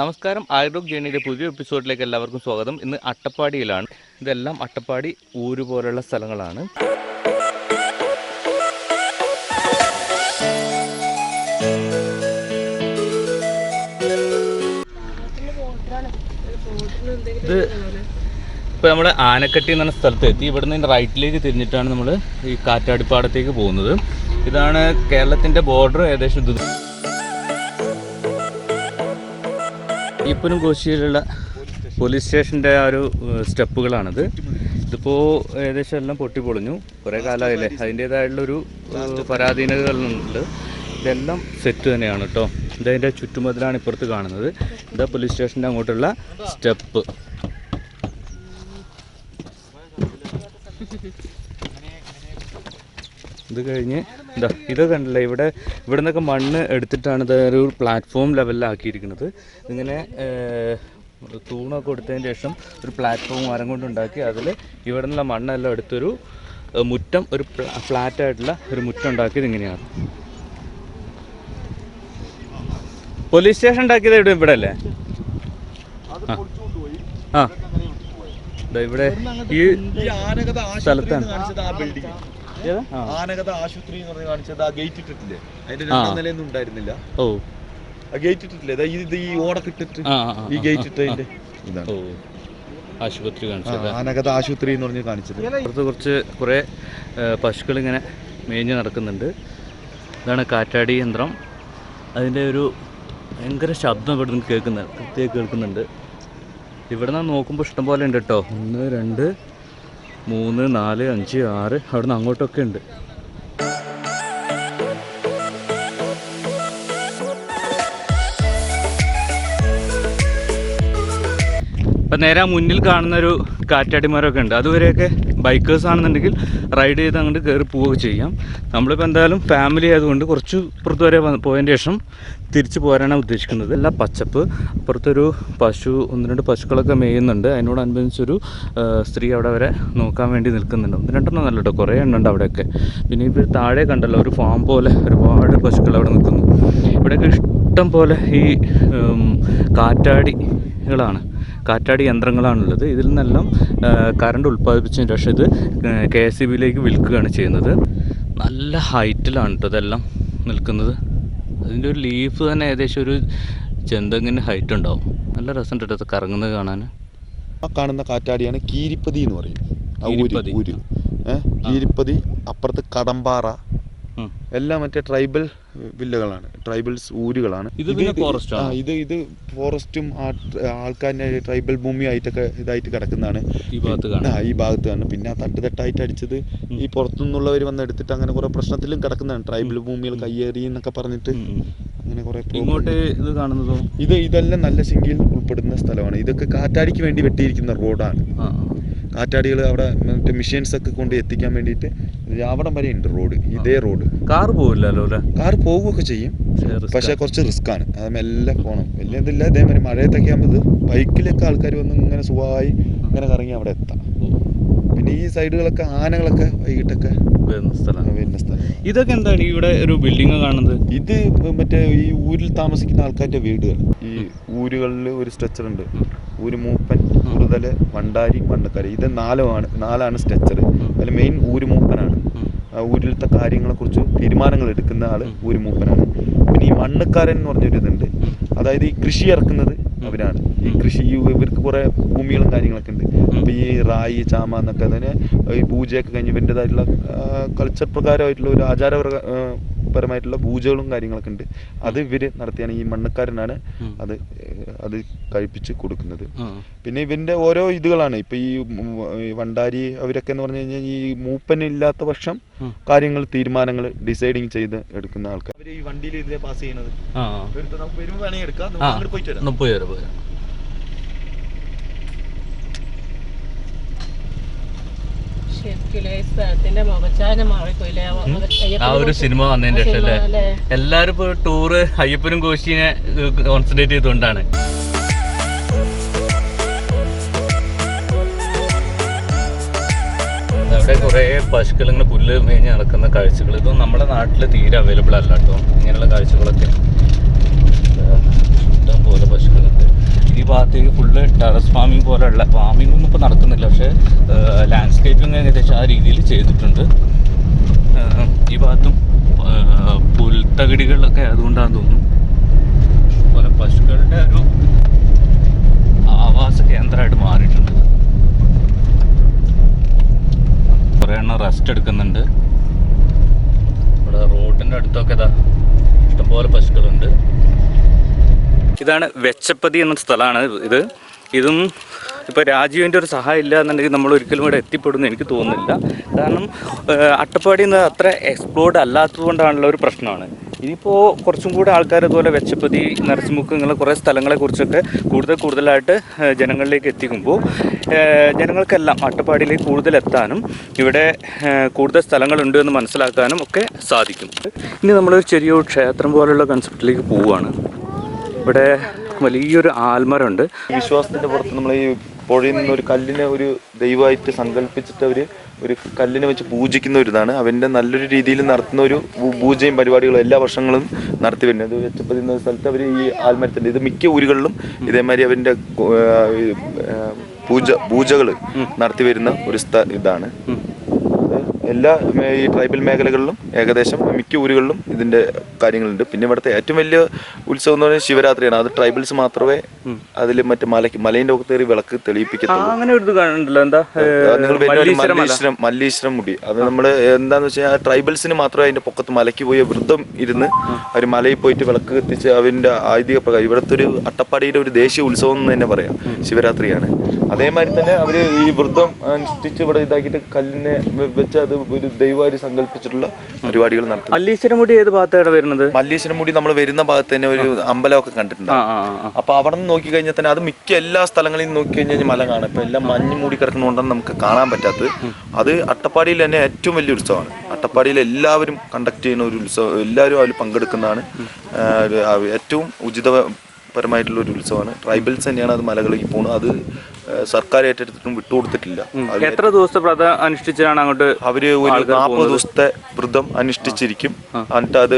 നമസ്കാരം ആയുർവേദ ജേണിയുടെ പുതിയ എപ്പിസോഡിലേക്ക് എല്ലാവർക്കും സ്വാഗതം. ഇന്ന് അട്ടപ്പാടിയിലാണ്. ഇതെല്ലാം അട്ടപ്പാടി ഊര് പോലുള്ള സ്ഥലങ്ങളാണ്. ഇത് ഇപ്പോൾ നമ്മൾ ആനക്കട്ടി എന്ന് സ്ഥലത്ത് എത്തി. ഇവിടുന്ന് റൈറ്റിലേക്ക് തിരിഞ്ഞിട്ടാണ് നമ്മൾ ഈ കാറ്റാടിപ്പാടത്തേക്ക് പോകുന്നത്. ഇതാണ് കേരളത്തിന്റെ ബോർഡർ ഏകദേശം ഇത് ഈപ്പനും കോശിയിലുള്ള പോലീസ് സ്റ്റേഷന്റെ ആ ഒരു സ്റ്റെപ്പുകളാണത്. ഇതിപ്പോൾ ഏകദേശം എല്ലാം പൊട്ടിപ്പൊളിഞ്ഞു. കുറേ കാലമായില്ലേ. അതിന്റേതായിട്ടുള്ളൊരു ഏഹ്, പരാധീനതകളുണ്ട്. ഇതെല്ലാം സെറ്റ് തന്നെയാണ് കേട്ടോ ഇതതിന്റെ ചുറ്റുമതിലാണ് ഇപ്പുറത്ത് കാണുന്നത്. ഇതാ പോലീസ് സ്റ്റേഷന്റെ അങ്ങോട്ടുള്ള സ്റ്റെപ്പ്. ഇത് കഴിഞ്ഞ് ഇതാ ഇത് കണ്ടില്ല ഇവിടെ ഇവിടെ നിന്നൊക്കെ മണ്ണ് എടുത്തിട്ടാണ് ഇത് ഒരു പ്ലാറ്റ്ഫോം ലെവലിലാക്കിയിരിക്കുന്നത് ഇങ്ങനെ തൂണൊക്കെ കൊടുത്തതിന് ശേഷം ഒരു പ്ലാറ്റ്ഫോം മരം കൊണ്ടുണ്ടാക്കി അതിൽ ഇവിടെ നിന്നുള്ള മണ്ണെല്ലാം എടുത്തൊരു മുറ്റം ഒരു ഫ്ലാറ്റായിട്ടുള്ള ഒരു മുറ്റം ഉണ്ടാക്കിയത് ഇങ്ങനെയാണ്. പോലീസ് സ്റ്റേഷൻ ഉണ്ടാക്കിയത് ഇവിടെ ഇവിടെ അല്ലേ ആ. ഇവിടെ ഈ സ്ഥലത്താണ്. ആനകഥ ആശുപത്രി എന്ന് പറഞ്ഞ് കാണിച്ചത് ആ ഗേറ്റ് ഇട്ടിട്ടില്ലേ? അതിന്റെ. രണ്ടാം നിലയൊന്നും ഉണ്ടായിരുന്നില്ല. ഓ. ആ ഗേറ്റ് ഇട്ടിട്ടില്ലേ? ദാ ഇത് ഈ ഓടൊക്കെ ഇട്ടിട്ട് ആ ആ, ആ, ഈ ഗേറ്റ് ഇട്ടതിന്റെ ഇതാണ്. ആശുപത്രി കാണിച്ചത്. ആനകഥ ആശുപത്രി എന്ന് പറഞ്ഞ് കാണിച്ചത്. അടുത്ത് കുറച്ച് കുറേ പശുക്കൾ ഇങ്ങനെ മേഞ്ഞ് നടക്കുന്നുണ്ട്. ഇതാണ് കാറ്റാടി യന്ത്രം. അതിന്റെ ഒരു ഭയങ്കര ശബ്ദം ഇവിടെ നിന്ന് കേൾക്കുന്നത് കൃത്യമായി കേൾക്കുന്നുണ്ട്. ഇവിടെ നിന്ന് നോക്കുമ്പോൾ ഇഷ്ടംപോലെ ഉണ്ട് കേട്ടോ. ഒന്ന് രണ്ട് മൂന്ന് നാല് അഞ്ച് ആറ് അവിടെ നിന്ന് അങ്ങോട്ടൊക്കെ ഉണ്ട്. ഇപ്പം നേരെ മുന്നിൽ കാണുന്നൊരു കാറ്റാടിമരമൊക്കെ ഉണ്ട്. അതുവരെയൊക്കെ ബൈക്കേഴ്സ് ആണെന്നുണ്ടെങ്കിൽ റൈഡ് ചെയ്ത് അങ്ങോട്ട് കയറി പോവുകയൊക്കെ ചെയ്യാം. നമ്മളിപ്പോൾ എന്തായാലും ഫാമിലി ആയതുകൊണ്ട് കുറച്ച് പുറത്ത് വരെ പോയതിന്റെ ശേഷം തിരിച്ച് പോരാനാണ് ഉദ്ദേശിക്കുന്നത്. അല്ല പച്ചപ്പ് അപ്പുറത്തൊരു പശു ഒന്ന് രണ്ട് പശുക്കളൊക്കെ മേയുന്നുണ്ട്. അതിനോടനുബന്ധിച്ചൊരു സ്ത്രീ അവിടെ വരെ നോക്കാൻ വേണ്ടി നിൽക്കുന്നുണ്ട്. ഒന്ന് രണ്ടെണ്ണം നല്ല കേട്ടോ കുറേ എണ്ണം ഉണ്ട് അവിടെയൊക്കെ. പിന്നെ ഇപ്പോൾ താഴെ കണ്ടല്ലോ ഒരു ഫാം പോലെ ഒരുപാട് പശുക്കൾ അവിടെ നിൽക്കുന്നു. ഇവിടെയൊക്കെ ഇഷ്ടം പോലെ ഈ കാറ്റാടികളാണ്. കാറ്റാടി യന്ത്രങ്ങളാണുള്ളത്. ഇതിൽ നിന്നെല്ലാം കറണ്ട് ഉൽപ്പാദിപ്പിച്ചതിന് ശേഷം ഇത് കെ എസ് സി ബിയിലേക്ക് വിൽക്കുകയാണ് ചെയ്യുന്നത്. നല്ല ഹൈറ്റിലാണ് കേട്ടോ ഇതെല്ലാം നിൽക്കുന്നത്. അതിന്റെ ഒരു ലീഫ് തന്നെ ഏകദേശം ഒരു ചെന്തെങ്ങിന്റെ ഹൈറ്റ് ഉണ്ടാവും. നല്ല രസം കേട്ടോ കറങ്ങുന്നത് കാണാൻ. ആ കാണുന്ന കാറ്റാടിയാണ് കീരിപ്പതി എന്ന് പറയും. കീരിപ്പതി. അപ്പുറത്ത് കടമ്പാറ. എല്ലാം മറ്റേ ട്രൈബൽ വില്ലകളാണ്. ട്രൈബൽസ് ഊരുകളാണ്. ഇത്? ഇത് ഇത് ഫോറസ്റ്റും ആൾക്കാരുടെ ട്രൈബൽ ഭൂമി ആയിട്ടൊക്കെ ഇതായിട്ട് കിടക്കുന്നതാണ്. ഈ ഭാഗത്ത് കാണാം. ആ ഈ ഭാഗത്ത് കാണും. പിന്നെ ആ തട്ട് തട്ടായിട്ട് അടിച്ചത് ഈ പുറത്തുനിന്നുള്ളവർ വന്ന് എടുത്തിട്ട് അങ്ങനെ കുറെ പ്രശ്നത്തിലും കിടക്കുന്നതാണ്. ട്രൈബൽ ഭൂമികൾ കയ്യേറി എന്നൊക്കെ പറഞ്ഞിട്ട്. അങ്ങനെ കുറെ ഇങ്ങോട്ട് ഇത് കാണുന്നതോ? ഇത് ഇതെല്ലാം നല്ല ശിങ്കിയിൽ ഉൾപ്പെടുന്ന സ്ഥലമാണ്. ഇതൊക്കെ കാറ്റാടിക്ക് വേണ്ടി വെട്ടിയിരിക്കുന്ന റോഡാണ്. കാറ്റാടികൾ അവിടെ മറ്റേ മെഷീൻസ് ഒക്കെ കൊണ്ട് എത്തിക്കാൻ വേണ്ടിയിട്ട് അവിടം വരെ ഉണ്ട് റോഡ് ഇതേ റോഡ്. കാർ പോകില്ലല്ലോ അല്ലേ? കാർ പോവുകയൊക്കെ ചെയ്യും. പക്ഷേ കുറച്ച് റിസ്ക് ആണ്. അത് മെല്ലെ പോകണം വലിയ ഇതില്ല അതേമാതിരി മഴയത്തൊക്കെ ആകുമ്പോൾ ബൈക്കിലൊക്കെ ആൾക്കാർ വന്ന് ഇങ്ങനെ സുഖമായി ഇങ്ങനെ കറങ്ങി അവിടെ എത്താം. പിന്നെ ഈ സൈഡുകളൊക്കെ ആനകളൊക്കെ വൈകിട്ടൊക്കെ വരുന്ന സ്ഥലമാണ് വരുന്ന സ്ഥലം. ഇതൊക്കെ എന്താണ് ഇവിടെ ഒരു ബിൽഡിംഗ് കാണുന്നത്? ഇത് മറ്റേ ഈ ഊരിൽ താമസിക്കുന്ന ആൾക്കാരുടെ വീടുകൾ ഈ ഊരുകളിൽ ഒരു സ്ട്രക്ചർ ഉണ്ട്. ഊര് മൂപ്പൻ കുറുതൽ വണ്ടാരി വണ്ടക്കാരി ഇത് നാലുമാണ് നാലാണ് സ്ട്രെച്ചർ അതിൽ മെയിൻ ഊര് മൂപ്പനാണ്. ഉം. ആ ഊരിലത്തെ കാര്യങ്ങളെക്കുറിച്ച് തീരുമാനങ്ങൾ എടുക്കുന്ന ആൾ ഊര് മൂപ്പനാണ്. പിന്നെ ഈ മണ്ണക്കാരൻ എന്ന് പറഞ്ഞൊരു ഇതുണ്ട്. അതായത് ഈ കൃഷി ഇറക്കുന്നത് അവരാണ്. ഈ കൃഷി ഇവർക്ക് കുറെ ഭൂമികളും കാര്യങ്ങളൊക്കെ ഉണ്ട്. അപ്പൊ ഈ റായി ചാമ എന്നൊക്കെ അതിന് ഈ പൂജയൊക്കെ കഴിഞ്ഞ് ഇവന്റെതായിട്ടുള്ള കൾച്ചർ പ്രകാരമായിട്ടുള്ള ഒരു ആചാര പരമായിട്ടുള്ള പൂജകളും കാര്യങ്ങളൊക്കെ ഉണ്ട്. അത് ഇവർ നടത്തിയാണ്. ഈ മണ്ണക്കാരനാണ് അത് അത് കഴിപ്പിച്ച് കൊടുക്കുന്നത്. പിന്നെ ഇവന്റെ ഓരോ ഇതുകളാണ്. ഇപ്പൊ ഈ വണ്ടാരി അവരൊക്കെ എന്ന് പറഞ്ഞു കഴിഞ്ഞാൽ ഈ മൂപ്പൻ ഇല്ലാത്ത പക്ഷം കാര്യങ്ങൾ തീരുമാനങ്ങൾ ഡിസൈഡിങ് ചെയ്ത് എടുക്കുന്ന ആൾക്കാർ അവർ ഈ വണ്ടിയിൽ ഇതിലെ പാസ് ചെയ്യുന്നത്. വേണമെങ്കിൽ എടുക്കാം. പോയി വരാം പോയി വരാം ശരിക്കില്ലേ ഈ സ്ഥലത്തിന്റെ മുഖച്ചാനം മാറിപ്പോയില്ലേ ആ ഒരു സിനിമ വന്നതിന് ആ ശേഷം അല്ലേ? എല്ലാരും ഇപ്പൊ ടൂറ് അയ്യപ്പനും കോശിനെ കോൺസെൻട്രേറ്റ് ചെയ്തുകൊണ്ടാണ് അവിടെ കുറേ പശുക്കൾ ഇങ്ങനെ പുല്ല് മേഞ്ഞ് നടക്കുന്ന കാഴ്ചകൾ. ഇതും നമ്മുടെ നാട്ടിൽ തീരെ അവൈലബിൾ അല്ല കേട്ടോ. ഇങ്ങനെയുള്ള കാഴ്ചകളൊക്കെ. ഇഷ്ടം പോലെ പശുക്കളുണ്ട് ഭാഗത്തേക്ക് ഫുള്ള് ടെറസ് ഫാമിംഗ് പോലെയുള്ള ഫാമിംഗ് ഒന്നും ഇപ്പോൾ നടക്കുന്നില്ല. പക്ഷേ ലാൻഡ്സ്കേപ്പിംഗ് ഏകദേശം ആ രീതിയിൽ ചെയ്തിട്ടുണ്ട്. ഈ ഭാഗത്തും പുൽത്തകിടികളിലൊക്കെ അതുകൊണ്ടാണെന്ന് തോന്നുന്നു. അതുപോലെ പശുക്കളുടെ ഒരു ആവാസ കേന്ദ്രമായിട്ട് മാറിയിട്ടുണ്ട്. കുറേ എണ്ണം റെസ്റ്റ് എടുക്കുന്നുണ്ട്. ഇവിടെ റോഡിന്റെ അടുത്തൊക്കെ ഇതാ ഇഷ്ടംപോലെ പശുക്കളുണ്ട്. ഇതാണ് വെച്ചപ്പതി എന്ന സ്ഥലമാണ് ഇത്. ഇതും ഇപ്പോൾ രാജീവിന്റെ ഒരു സഹായം ഇല്ല എന്നുണ്ടെങ്കിൽ നമ്മൾ ഒരിക്കലും ഇവിടെ എത്തിപ്പെടുന്നു എനിക്ക് തോന്നുന്നില്ല. കാരണം അട്ടപ്പാടി എന്ന് അത്ര എക്സ്പ്ലോർഡ് അല്ലാത്തതുകൊണ്ടാണുള്ള ഒരു പ്രശ്നമാണ്. ഇനിയിപ്പോൾ കുറച്ചും കൂടെ ആൾക്കാർ ഇതുപോലെ വെച്ചപ്പതി നരസിമുക്ക് ഇങ്ങനെ കുറേ സ്ഥലങ്ങളെക്കുറിച്ചൊക്കെ കൂടുതൽ കൂടുതലായിട്ട് ജനങ്ങളിലേക്ക് എത്തിക്കുമ്പോൾ ജനങ്ങൾക്കെല്ലാം അട്ടപ്പാടിയിലേക്ക് കൂടുതൽ എത്താനും ഇവിടെ കൂടുതൽ സ്ഥലങ്ങളുണ്ട് എന്ന് മനസ്സിലാക്കാനും ഒക്കെ സാധിക്കും. ഇനി നമ്മളൊരു ചെറിയൊരു ക്ഷേത്രം പോലുള്ള കൺസെപ്റ്റിലേക്ക് പോവുകയാണ്. ഇവിടെ വലിയൊരു ആൽമരമുണ്ട്. വിശ്വാസത്തിന്റെ പുറത്ത് നമ്മൾ ഈ പുഴയിൽ നിന്ന് ഒരു കല്ലിനെ ഒരു ദൈവമായിട്ട് സങ്കല്പിച്ചിട്ട് അവർ ഒരു കല്ലിനെ വെച്ച് പൂജിക്കുന്ന ഒരു ഇതാണ്. അവന്റെ നല്ലൊരു രീതിയിൽ നടത്തുന്ന ഒരു പൂജയും പരിപാടികളും എല്ലാ വർഷങ്ങളും നടത്തി വരുന്നത് അത് വെച്ചപ്പോൾ എന്ന സ്ഥലത്ത് അവർ ഈ ആൽമരത്തിന്റെ ഇത് മിക്ക ഊരുകളിലും ഇതേമാതിരി അവന്റെ പൂജ പൂജകൾ നടത്തി വരുന്ന ഒരു സ്ഥ ഇതാണ്. എല്ലാ ഈ ട്രൈബൽ മേഖലകളിലും ഏകദേശം മിക്ക ഊരുകളിലും ഇതിന്റെ കാര്യങ്ങളുണ്ട്. പിന്നെ ഇവിടുത്തെ ഏറ്റവും വലിയ ഉത്സവം എന്ന് പറയുന്നത് ശിവരാത്രിയാണ്. അത് ട്രൈബൽസ് മാത്രമേ അതിൽ മറ്റേ മലയ്ക്ക് മലയിന്റെ ഒക്കെ കയറി വിളക്ക് തെളിയിപ്പിക്കത്തുള്ളൂ. അങ്ങനെ ഒരു കാണണ്ടല്ലോ എന്താ? മല്ലീശ്വരം മുടി. അത് നമ്മൾ എന്താന്ന് വെച്ചാൽ ട്രൈബൽസിന് മാത്രമേ അതിന്റെ പൊക്കത്ത് മലയ്ക്ക് പോയി വൃദ്ധം ഇരുന്ന് അവർ മലയിൽ പോയിട്ട് വിളക്ക് കത്തിച്ച് അവന്റെ ആയുധിക പ്രകാരം ഇവിടുത്തെ ഒരു അട്ടപ്പാടിയുടെ ഒരു ദേശീയ ഉത്സവം എന്ന് തന്നെ പറയാം. ശിവരാത്രിയാണ്. അതേമാതിരി തന്നെ അവർ ഈ വൃദ്ധം അനുഷ്ഠിച്ച് ഇവിടെ ഇതാക്കിയിട്ട് കല്ലിനെ വെച്ച് അത് ഒരു ദൈവമായിട്ട് സങ്കല്പിച്ചിട്ടുള്ള പരിപാടികൾ നടത്തും മല്ലീശ്വരമുടി ഏത് ഭാഗത്താണ് വരുന്നത്? മല്ലീശ്വരമുടി നമ്മൾ വരുന്ന ഭാഗത്ത് തന്നെ ഒരു അമ്പലമൊക്കെ കണ്ടിട്ടുണ്ട്. അപ്പൊ അവിടെ നിന്ന് നോക്കി കഴിഞ്ഞാൽ തന്നെ അത് മിക്ക എല്ലാ സ്ഥലങ്ങളിലും നോക്കി കഴിഞ്ഞാൽ മല കാണാം. ഇപ്പൊ എല്ലാം മഞ്ഞ് മൂടി കിടക്കുന്നതുകൊണ്ടാണ് നമുക്ക് കാണാൻ പറ്റാത്തത്. അത് അട്ടപ്പാടിയിൽ തന്നെ ഏറ്റവും വലിയ ഉത്സവമാണ്. അട്ടപ്പാടിയിൽ എല്ലാവരും കണ്ടക്ട് ചെയ്യുന്ന ഒരു ഉത്സവം എല്ലാവരും അതിൽ പങ്കെടുക്കുന്നതാണ്. ഏറ്റവും ഒരു, പരമായിട്ടുള്ള ഒരു ഉത്സവമാണ്. ട്രൈബൽസ് തന്നെയാണ് അത് മലകളിലേക്ക് പോകുന്നത്. അത് സർക്കാർ ഏറ്റെടുത്തിട്ടും വിട്ടുകൊടുത്തിട്ടില്ല. കൊടുത്തിട്ടില്ല എത്ര ദിവസത്തെ വ്രതം അനുഷ്ഠിച്ചാണ് അങ്ങോട്ട് അവർ ഒരു നാൽപ്പത് ദിവസത്തെ വ്രതം അനുഷ്ഠിച്ചിരിക്കും. എന്നിട്ട് അത്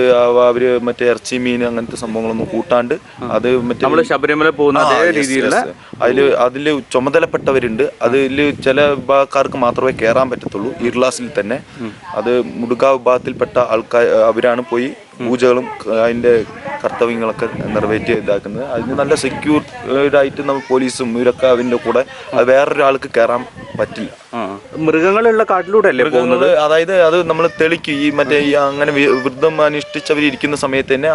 അവർ മറ്റേ ഇറച്ചി മീൻ അങ്ങനത്തെ സംഭവങ്ങളൊന്നും കൂട്ടാണ്ട് അത് മറ്റേ നമ്മൾ ശബരിമല പോകുന്ന അതേ രീതിയിലുള്ള അതിൽ അതിൽ ചുമതലപ്പെട്ടവരുണ്ട്. അതിൽ ചില വിഭാഗക്കാർക്ക് മാത്രമേ കയറാൻ പറ്റത്തുള്ളൂ. ഇർലാസിൽ തന്നെ. അത് മുടുക വിഭാഗത്തിൽപ്പെട്ട ആൾക്കാർ അവരാണ് പോയി പൂജകളും അതിന്റെ കർത്തവ്യങ്ങളൊക്കെ നിറവേറ്റി ഇതാക്കുന്നത്. അതിന് നല്ല സെക്യൂർ ആയിട്ട് നമ്മൾ പോലീസും ഇവരൊക്കെ അതിന്റെ കൂടെ വേറൊരാൾക്ക് കയറാൻ പറ്റില്ല. മൃഗങ്ങളുള്ള കാട്ടിലൂടെ അല്ലേ പോകുന്നത്? മൃഗങ്ങൾ അതായത് അത് നമ്മൾ തെളിക്കും ഈ മറ്റേ ഈ അങ്ങനെ വൃദ്ധം അനുഷ്ഠിച്ചവർ ഇരിക്കുന്ന സമയത്ത് തന്നെ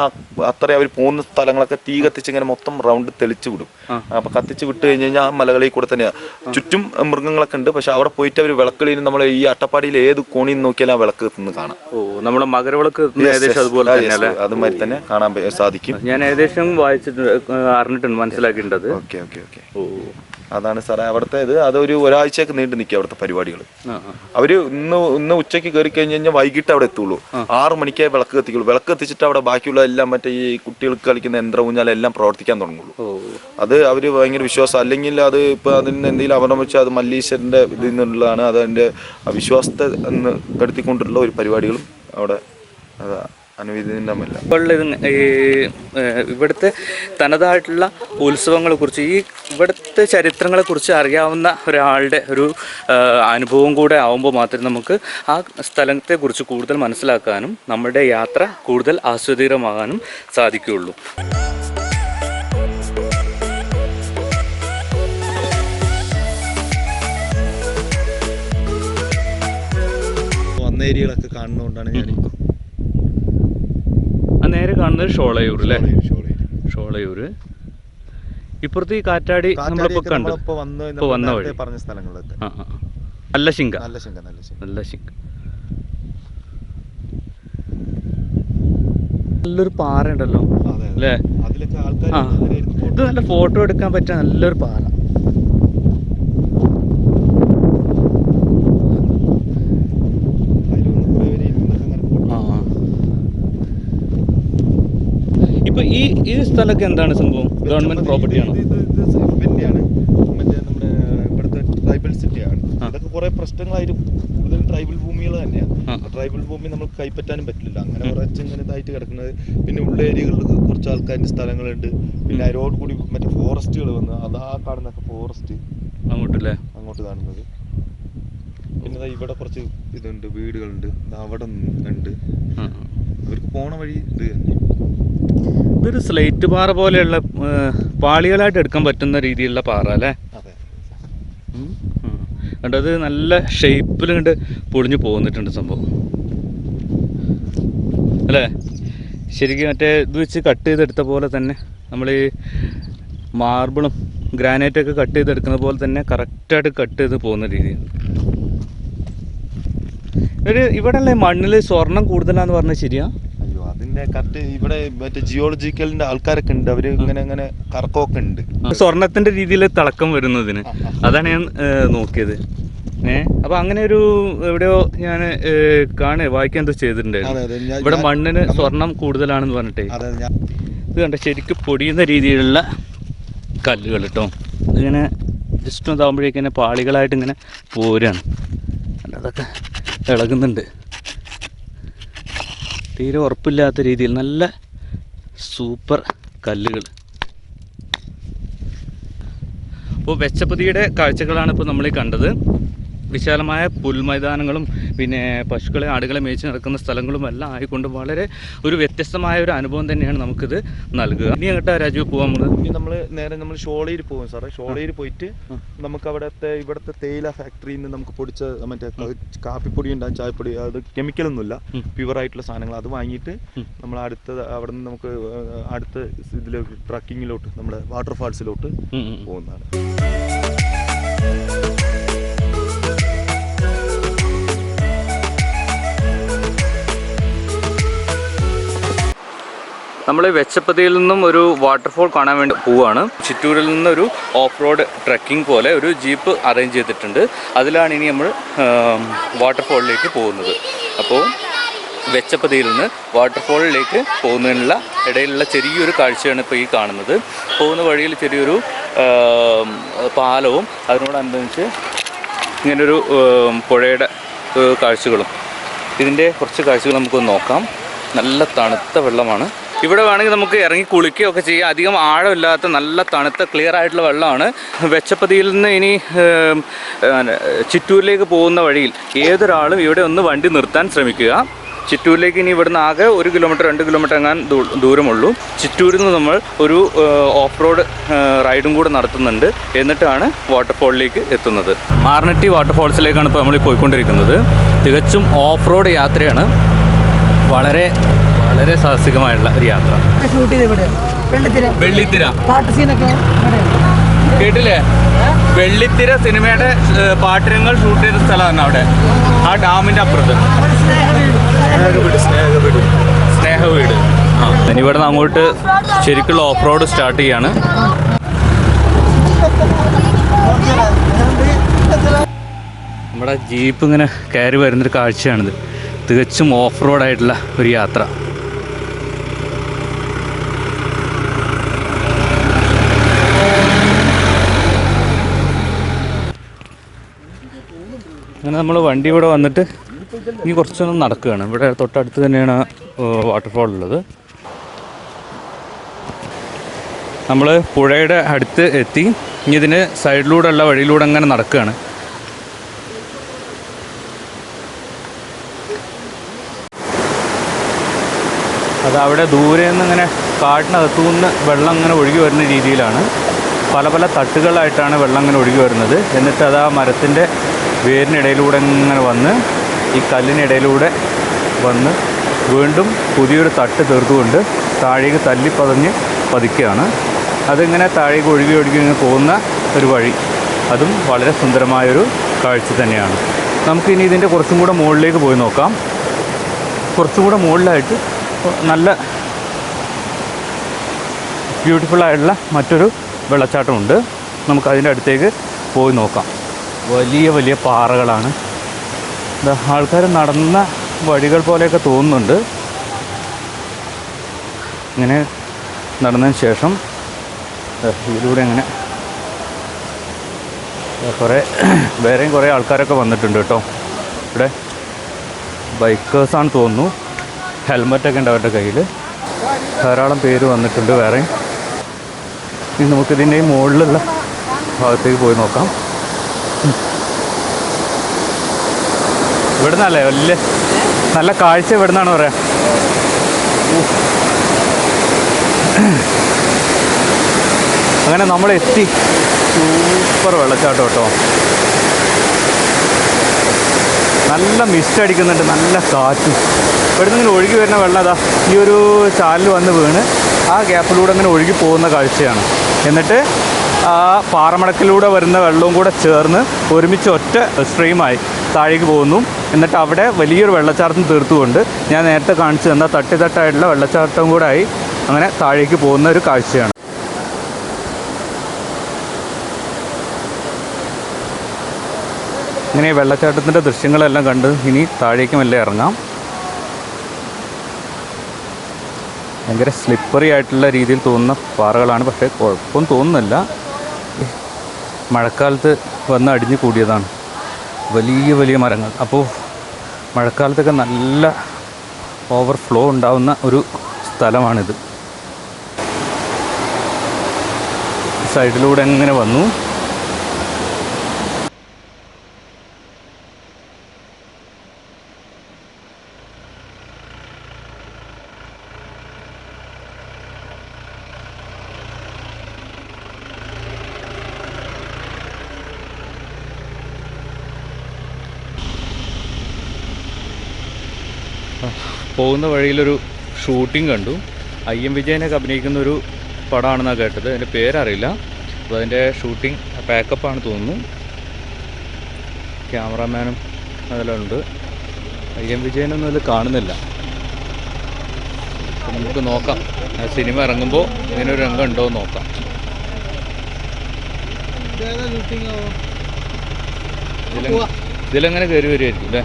അത്ര അവർ പോകുന്ന സ്ഥലങ്ങളൊക്കെ തീ കത്തിച്ച് ഇങ്ങനെ മൊത്തം റൗണ്ട് തെളിച്ചു വിടും. അപ്പൊ കത്തിച്ച് വിട്ട് കഴിഞ്ഞ് കഴിഞ്ഞാൽ ആ മലകളിൽ കൂടെ തന്നെയാ. ചുറ്റും മൃഗങ്ങളൊക്കെ ഉണ്ട്. പക്ഷെ അവിടെ പോയിട്ട് അവർ വിളക്കളിയിൽ നമ്മൾ ഈ അട്ടപ്പാടിയിൽ ഏത് കോണിൽ നിന്ന് നോക്കിയാലും ആ വിളക്ക് കത്തുന്നത് കാണാം. ഓ നമ്മുടെ മകരവിളക്ക് ഏകദേശം അതുപോലെ തന്നെ അതുമാതിരി തന്നെ കാണാൻ സാധിക്കും. ഞാൻ ഏകദേശം വായിച്ചിട്ടുണ്ട് അറിഞ്ഞിട്ടുണ്ട് മനസ്സിലാക്കിയിട്ടുണ്ട് ഓക്കെ ഓക്കെ ഓക്കെ ഓ. അതാണ് സാറേ അവിടുത്തെ ഇത്. അതൊരു ഒരാഴ്ചയൊക്കെ നീണ്ടു നിൽക്കും അവിടുത്തെ പരിപാടികൾ. അവർ ഇന്ന് ഇന്ന് ഉച്ചയ്ക്ക് കയറി കഴിഞ്ഞ് കഴിഞ്ഞാൽ വൈകിട്ട് അവിടെ എത്തുള്ളൂ. ആറ് മണിക്കേ വിളക്ക് കത്തിക്കുള്ളൂ. വിളക്ക് കത്തിച്ചിട്ട് അവിടെ ബാക്കിയുള്ള എല്ലാം മറ്റേ ഈ കുട്ടികൾക്ക് കളിക്കുന്ന യന്ത്ര ഊഞ്ഞാൽ എല്ലാം പ്രവർത്തിക്കാൻ തുടങ്ങുള്ളൂ. അത് അവർ ഭയങ്കര വിശ്വാസം. അല്ലെങ്കിൽ അത് ഇപ്പൊ അതിന് എന്തെങ്കിലും അപകടം വെച്ചാൽ അത് മല്ലീശ്വരന്റെ ഇതിൽ നിന്നുള്ളതാണ്. അത് അതിന്റെ വിശ്വാസത്തെ കടത്തിക്കൊണ്ടുള്ള ഒരു പരിപാടികളും അവിടെ ഇത് ഏഹ്, ഇവിടുത്തെ തനതായിട്ടുള്ള ഉത്സവങ്ങളെ കുറിച്ച് ഈ ഇവിടുത്തെ ചരിത്രങ്ങളെ കുറിച്ച് അറിയാവുന്ന ഒരാളുടെ ഒരു അനുഭവം കൂടെ ആവുമ്പോൾ മാത്രമേ നമുക്ക് ആ സ്ഥലത്തെ കുറിച്ച് കൂടുതൽ മനസ്സിലാക്കാനും നമ്മുടെ യാത്ര കൂടുതൽ ആസ്വദികരമാകാനും സാധിക്കുകയുള്ളൂ. വന്ന ഏരിയകളൊക്കെ കാണുന്നതുകൊണ്ടാണ് ഞാൻ നേരെ കാണുന്നത് ഷോളയൂർ അല്ലേ ഷോളയൂർ ഇപ്പുറത്ത് ഈ കാറ്റാടി നമ്മളിപ്പോ കണ്ടു ഇപ്പൊ വന്ന വഴി. പറഞ്ഞ സ്ഥലങ്ങളിലൊക്കെ. നല്ല ശിങ്ക നല്ല ശിങ്ക നല്ല ശങ്ക നല്ല ശിങ്ക നല്ലൊരു പാറ ഉണ്ടല്ലോ. അല്ലേ ഇത് നല്ല ഫോട്ടോ എടുക്കാൻ പറ്റിയ നല്ലൊരു പാറ ആ ആ. ഇപ്പൊ ഈ ഈ സ്ഥലമൊക്കെ എന്താണ് സംഭവം? ഗവൺമെന്റ് പ്രോപ്പർട്ടിയാണോ ആണ്? മറ്റേ നമ്മുടെ ഇവിടുത്തെ ട്രൈബൽ സിറ്റിയാണ് അതൊക്കെ കുറെ പ്രശ്നങ്ങളായിട്ട് കൂടുതലും ട്രൈബൽ ഭൂമികൾ തന്നെയാണ് ട്രൈബൽ ഭൂമി നമുക്ക് കൈപ്പറ്റാനും പറ്റില്ല. അങ്ങനെ കുറച്ച് ഇങ്ങനെ ഇതായിട്ട് കിടക്കുന്നത്. പിന്നെ ഉള്ള ഏരിയകളിൽ കുറച്ച് ആൾക്കാരുടെ സ്ഥലങ്ങളുണ്ട്. പിന്നെ അതിനോട് കൂടി മറ്റേ ഫോറസ്റ്റുകൾ വന്ന് അതാ കാണുന്നൊക്കെ ഫോറസ്റ്റ് അങ്ങോട്ടല്ലേ? അങ്ങോട്ട് കാണുന്നത്. പിന്നെ ഇവിടെ കുറച്ച് ഇതുണ്ട് വീടുകളുണ്ട്. അവിടെ ഉണ്ട്. അവർക്ക് പോണ വഴി ഇത് തന്നെ. ഇതൊരു സ്ലേറ്റ് പാറ പോലെയുള്ള പാളികളായിട്ട് എടുക്കാൻ പറ്റുന്ന രീതിയിലുള്ള പാറ അല്ലേ. കണ്ടത് നല്ല ഷേപ്പിൽ കണ്ട് പൊളിഞ്ഞു പോകുന്നിട്ടുണ്ട് സംഭവം. അല്ലേ? ശരിക്കും മറ്റേ ഇത് വെച്ച് കട്ട് ചെയ്തെടുത്ത പോലെ തന്നെ നമ്മൾ ഈ മാർബിളും ഗ്രാനൈറ്റൊക്കെ കട്ട് ചെയ്തെടുക്കുന്ന പോലെ തന്നെ കറക്റ്റായിട്ട് കട്ട് ചെയ്ത് പോകുന്ന രീതി ഒരു ഇവിടെ അല്ലേ മണ്ണിൽ സ്വർണം കൂടുതലാന്ന് പറഞ്ഞാൽ ശരിയാ? അയ്യോ അതിന്റെ കറക്റ്റ് ഇവിടെ മറ്റേ ജിയോളജിക്കലിന്റെ ആൾക്കാരൊക്കെ ഉണ്ട്. അവർ ഇങ്ങനെ ഇങ്ങനെ കറക്കമൊക്കെ ഉണ്ട്. സ്വർണത്തിന്റെ രീതിയിൽ തിളക്കം വരുന്നതിന്. അതാണ് ഞാൻ നോക്കിയത്. ഏ? അപ്പൊ അങ്ങനെ ഒരു എവിടെയോ ഞാൻ കാണേ വായിക്കാൻ എന്തോ ചെയ്തിട്ടുണ്ടായിരുന്നു. ഇവിടെ മണ്ണിന് സ്വർണം കൂടുതലാണെന്ന് പറഞ്ഞിട്ടേ. ഇത് കണ്ട? ശരിക്കും പൊടിയുന്ന രീതിയിലുള്ള കല്ലുകൾ കേട്ടോ ഇങ്ങനെ ജസ്റ്റ് ഒന്നാകുമ്പോഴേക്കും ഇങ്ങനെ പാളികളായിട്ട് ഇങ്ങനെ പോരാണ്. അതൊക്കെ ഇളകുന്നുണ്ട്. തീരെ ഉറപ്പില്ലാത്ത രീതിയിൽ നല്ല സൂപ്പർ കല്ലുകൾ. അപ്പോൾ വെച്ചപ്പതിയുടെ കാഴ്ചകളാണ് ഇപ്പോൾ നമ്മൾ കണ്ടത്. വിശാലമായ പുൽമൈതാനങ്ങളും പിന്നെ പശുക്കളെ ആടുകളെ മേച്ച് നടക്കുന്ന സ്ഥലങ്ങളും എല്ലാം ആയിക്കൊണ്ട് വളരെ ഒരു വ്യത്യസ്തമായ ഒരു അനുഭവം തന്നെയാണ് നമുക്കിത് നൽകുക. ഇനി അങ്ങോട്ട് രാജു പോകാൻ ഇനി നമ്മൾ നേരെ നമ്മൾ ഷോളയിൽ പോകും സാറേ. ഷോളയിൽ പോയിട്ട് നമുക്ക് അവിടുത്തെ ഇവിടുത്തെ തേയില ഫാക്ടറിയിൽ നിന്ന് നമുക്ക് പൊടിച്ച മറ്റേ കാപ്പിപ്പൊടി ഉണ്ടാകും ചായപ്പൊടി. അത് കെമിക്കൽ ഒന്നുമില്ല. ഉം. പ്യുവർ ആയിട്ടുള്ള സാധനങ്ങൾ. അത് വാങ്ങിയിട്ട് നമ്മൾ അടുത്ത അവിടെ നിന്ന് നമുക്ക് അടുത്ത ഇതിലേക്ക് ട്രക്കിങ്ങിലോട്ട് നമ്മുടെ വാട്ടർഫാൾസിലോട്ട് പോകുന്നതാണ്. നമ്മൾ വെച്ചപ്പതിയിൽ നിന്നും ഒരു വാട്ടർഫോൾ കാണാൻ വേണ്ടി പോവുകയാണ്. ചിറ്റൂരിൽ നിന്നൊരു ഓഫ് റോഡ് ട്രക്കിംഗ് പോലെ ഒരു ജീപ്പ് അറേഞ്ച് ചെയ്തിട്ടുണ്ട്. അതിലാണ് ഇനി നമ്മൾ വാട്ടർഫോളിലേക്ക് പോകുന്നത്. അപ്പോൾ വെച്ചപ്പതിയിൽ നിന്ന് വാട്ടർഫോളിലേക്ക് പോകുന്നതിനുള്ള ഇടയിലുള്ള ചെറിയൊരു കാഴ്ചയാണ് ഇപ്പോൾ ഈ കാണുന്നത്. പോകുന്ന വഴിയിൽ ചെറിയൊരു പാലവും അതിനോടനുബന്ധിച്ച് ഇങ്ങനൊരു പുഴയുടെ കാഴ്ചകളും. ഇതിന്റെ കുറച്ച് കാഴ്ചകൾ നമുക്ക് നോക്കാം. നല്ല തണുത്ത വെള്ളമാണ്. ഇവിടെ വേണമെങ്കിൽ നമുക്ക് ഇറങ്ങി കുളിക്കുകയൊക്കെ ചെയ്യാം. അധികം ആഴമില്ലാത്ത നല്ല തണുത്ത ക്ലിയർ ആയിട്ടുള്ള വെള്ളമാണ്. വെച്ചപ്പതിയിൽ നിന്ന് ഇനി ചിറ്റൂരിലേക്ക് പോകുന്ന വഴിയിൽ ഏതൊരാളും ഇവിടെ ഒന്ന് വണ്ടി നിർത്താൻ ശ്രമിക്കുക. ചിറ്റൂരിലേക്ക് ഇനി ഇവിടുന്ന് ആകെ ഒരു കിലോമീറ്റർ രണ്ട് കിലോമീറ്റർ എങ്ങാൻ ദൂരമുള്ളൂ. ചിറ്റൂരിൽ നിന്ന് നമ്മൾ ഒരു ഓഫ് റോഡ് റൈഡും കൂടെ നടത്തുന്നുണ്ട്. എന്നിട്ടാണ് വാട്ടർഫോളിലേക്ക് എത്തുന്നത്. മാർണട്ടി വാട്ടർഫോൾസിലേക്കാണ് ഇപ്പോൾ നമ്മൾ പോയിക്കൊണ്ടിരിക്കുന്നത്. തികച്ചും ഓഫ് റോഡ് യാത്രയാണ്. വളരെ വളരെ സാഹസികമായുള്ള ഒരു യാത്ര. ഷൂട്ട് ചെയ്ത് ഇവിടെ വെള്ളത്തിൽ വെള്ളിത്തിര. പാട്ട് സീനൊക്കെ ഇവിടെ. കേട്ടില്ലേ? വെള്ളിത്തിര സിനിമയുടെ പാട്ടിനങ്ങൾ ഷൂട്ട് ചെയ്ത സ്ഥലമാണ് അവിടെ. ആ ഡാമിന്റെ അപ്പുറത്ത്. സ്നേഹ വീട് ആ. ഇനി ഇവിടെ നിന്ന് അങ്ങോട്ട് ശരിക്കുള്ള ഓഫ് റോഡ് സ്റ്റാർട്ട് ചെയ്യാണ്. നമ്മുടെ ജീപ്പ് ഇങ്ങനെ കയറി വരുന്നൊരു കാഴ്ചയാണിത്. തികച്ചും ഓഫ് റോഡായിട്ടുള്ള ഒരു യാത്ര. അങ്ങനെ നമ്മൾ വണ്ടി ഇവിടെ വന്നിട്ട് ഇനി കുറച്ചൊന്നും നടക്കുകയാണ്. ഇവിടെ തൊട്ടടുത്ത് തന്നെയാണ് വാട്ടർഫോൾ ഉള്ളത്. നമ്മൾ പുഴയുടെ അടുത്ത് എത്തി. ഇനി ഇതിന് സൈഡിലൂടെ ഉള്ള വഴിയിലൂടെ അങ്ങനെ നടക്കുകയാണ്. അത് അവിടെ ദൂരെ നിന്ന് ഇങ്ങനെ കാട്ടിനകത്തു നിന്ന് വെള്ളം അങ്ങനെ ഒഴുകി വരുന്ന രീതിയിലാണ്. പല പല തട്ടുകളായിട്ടാണ് വെള്ളം അങ്ങനെ ഒഴുകി വരുന്നത്. എന്നിട്ട് അത് ആ മരത്തിന്റെ വേരിനിടയിലൂടെ ഇങ്ങനെ വന്ന് ഈ കല്ലിനിടയിലൂടെ വന്ന് വീണ്ടും പുതിയൊരു തട്ട് തീർത്തുകൊണ്ട് താഴേക്ക് തല്ലി പതഞ്ഞ് പതിക്കുകയാണ്. അതിങ്ങനെ താഴേക്ക് ഒഴുകി ഒഴുകി പോകുന്ന ഒരു വഴി. അതും വളരെ സുന്ദരമായൊരു കാഴ്ച തന്നെയാണ്. നമുക്കിനി ഇതിന്റെ കുറച്ചും കൂടെ മുകളിലേക്ക് പോയി നോക്കാം. കുറച്ചും കൂടെ മുകളിലായിട്ട് നല്ല ബ്യൂട്ടിഫുൾ ആയിട്ടുള്ള മറ്റൊരു വെള്ളച്ചാട്ടമുണ്ട്. നമുക്ക് അതിന്റെ അടുത്തേക്ക് പോയി നോക്കാം. വലിയ വലിയ പാറകളാണ്. ആൾക്കാർ നടന്ന വഴികൾ പോലെയൊക്കെ തോന്നുന്നുണ്ട്. ഇങ്ങനെ നടന്നതിന് ശേഷം ഇതിലൂടെ ഇങ്ങനെ കുറേ വേറെയും കുറേ ആൾക്കാരൊക്കെ വന്നിട്ടുണ്ട് കേട്ടോ. ഇവിടെ ബൈക്കേഴ്സാണ് തോന്നുന്നു. ഹെൽമെറ്റൊക്കെ ഉണ്ട് അവരുടെ കയ്യിൽ ധാരാളം പേര് വന്നിട്ടുണ്ട് വേറെയും. ഇനി നമുക്കിതിന്റെ മുകളിലുള്ള ഭാഗത്തേക്ക് പോയി നോക്കാം. ഇവിടെ നിന്നല്ലേ വലിയ നല്ല കാഴ്ച ഇവിടുന്നാണ് പറയാം. അങ്ങനെ നമ്മൾ എത്തി. സൂപ്പർ വെള്ളച്ചാട്ടം കേട്ടോ. നല്ല മിസ്റ്റ് അടിക്കുന്നുണ്ട് നല്ല കാറ്റും. ഇവിടുന്ന് ഇങ്ങനെ ഒഴുകി വരുന്ന വെള്ളം അതാ ഈ ഒരു ചാലിൽ വന്ന് വീണ് ആ ഗ്യാപ്പിലൂടെ അങ്ങനെ ഒഴുകി പോകുന്ന കാഴ്ചയാണ്. എന്നിട്ട് ആ പാറമടക്കിലൂടെ വരുന്ന വെള്ളവും കൂടെ ചേർന്ന് ഒരുമിച്ച് ഒറ്റ സ്ട്രീമായി താഴേക്ക് പോകുന്നു. എന്നിട്ട് അവിടെ വലിയൊരു വെള്ളച്ചാട്ടം തീർത്തുകൊണ്ട് ഞാൻ നേരത്തെ കാണിച്ചു തന്ന തട്ടിത്തട്ടായിട്ടുള്ള വെള്ളച്ചാട്ടം കൂടെ ആയി അങ്ങനെ താഴേക്ക് പോകുന്ന ഒരു കാഴ്ചയാണ്. ഇങ്ങനെ വെള്ളച്ചാട്ടത്തിന്റെ ദൃശ്യങ്ങളെല്ലാം കണ്ട് ഇനി താഴേക്ക് ഇറങ്ങാം. ഭയങ്കര സ്ലിപ്പറി ആയിട്ടുള്ള രീതിയിൽ തോന്നുന്ന പാറകളാണ് പക്ഷേ കുഴപ്പം തോന്നുന്നില്ല. മഴക്കാലത്ത് വന്ന് അടിഞ്ഞു കൂടിയതാണ്. വലിയ വലിയ മരങ്ങൾ. അപ്പോൾ മഴക്കാലത്തൊക്കെ നല്ല ഓവർഫ്ലോ ഉണ്ടാവുന്ന ഒരു സ്ഥലമാണിത്. സൈഡിലൂടെ എങ്ങനെ വന്നു? പോകുന്ന വഴിയിലൊരു ഷൂട്ടിംഗ് കണ്ടു. ഐ എം വിജയനൊക്കെ അഭിനയിക്കുന്ന ഒരു പടമാണെന്നാണ് കേട്ടത്. അതിന്റെ പേരറിയില്ല. അപ്പോൾ അതിന്റെ ഷൂട്ടിംഗ് പാക്കപ്പാണ് തോന്നുന്നു. ക്യാമറാമാനും അതെല്ലാം ഉണ്ട്. ഐ എം വിജയനൊന്നും അതിൽ കാണുന്നില്ല. നമുക്ക് നോക്കാം. സിനിമ ഇറങ്ങുമ്പോൾ ഇങ്ങനെ ഒരു രംഗം ഉണ്ടോ എന്ന് നോക്കാം. ഇതിലെങ്ങനെ കയറി വരുമായിരിക്കും അല്ലേ?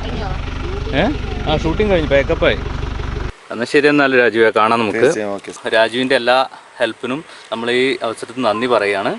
ഏ? ആ ഷൂട്ടിംഗ് കഴിഞ്ഞു പാക്കപ്പായി എന്നാൽ ശരി എന്നാൽ രാജുവെ കാണാം നമുക്ക്. രാജുവിന്റെ രാജുവിന്റെ എല്ലാ ഹെൽപ്പിനും നമ്മൾ ഈ അവസരത്തിൽ നന്ദി പറയുകയാണ്.